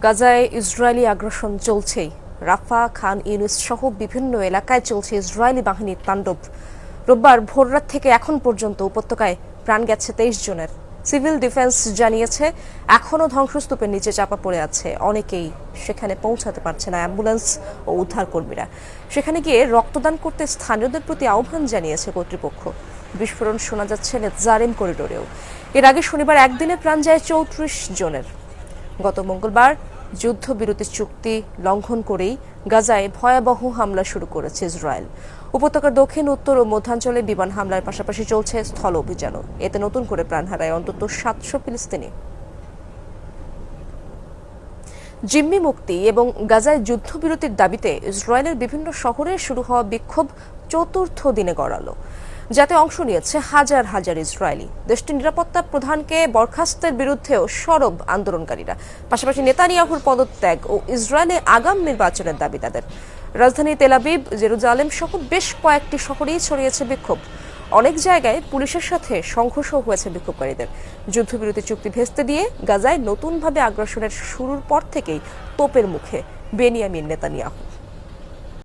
গাজায় ইসরায়েলি আগ্রাসন চলছেই। রাফা, খান ইউনুস সহ বিভিন্ন এলাকায় চলছে ইসরায়েলি বাহিনীর তাণ্ডব। রোববার ভোররাত থেকে এখন পর্যন্ত উপত্যকায় প্রাণ গেছে তেইশ জনের। সিভিল ডিফেন্স জানিয়েছে, এখনও ধ্বংসস্তূপের নিচে চাপা পড়ে আছে। অনেকেই সেখানে পৌঁছাতে পারছে না, অ্যাম্বুলেন্স ও উদ্ধারকর্মীরা। সেখানে গিয়ে রক্তদান করতে স্থানীয়দের প্রতি আহ্বান জানিয়েছে কর্তৃপক্ষ। বিস্ফোরণ শোনা যাচ্ছে নেতজারিম করিডোরেও। এর আগে শনিবার একদিনে প্রাণ যায় চৌত্রিশ জনের। গত মঙ্গলবার যুদ্ধবিরতি চুক্তি লঙ্ঘন করেই গাজায় ভয়াবহ হামলা শুরু করেছে ইসরায়েল। উপত্যকার দক্ষিণ, উত্তর ও মধ্যাঞ্চলে বিমান হামলার পাশাপাশি চলছে স্থল অভিযানও। এতে নতুন করে প্রাণ হারায় অন্তত সাতশো ফিলিস্তিনি। জিম্মি মুক্তি এবং গাজায় যুদ্ধবিরতির দাবিতে ইসরায়েলের বিভিন্ন শহরে শুরু হওয়া বিক্ষোভ চতুর্থ দিনে গড়ালো। যাতে অংশ নিয়েছে হাজার হাজার ইসরায়েলি। দেশটির নিরাপত্তা প্রধানকে বরখাস্তের বিরুদ্ধেও সরব আন্দোলনকারীরা। পাশাপাশি নেতানিয়াহুর পদত্যাগ ও ইসরায়েলে আগাম নির্বাচনের দাবি তাদের। রাজধানী তেলাবিব জেরুজালেম সহ বেশ কয়েকটি শহরেই ছড়িয়েছে বিক্ষোভ। অনেক জায়গায় পুলিশের সাথে সংঘর্ষ হয়েছে বিক্ষোভকারীদের। যুদ্ধবিরতি চুক্তি ভেস্তে দিয়ে গাজায় নতুনভাবে আগ্রাসনের শুরুর পর থেকেই তোপের মুখে বেনিয়ামিন নেতানিয়াহু।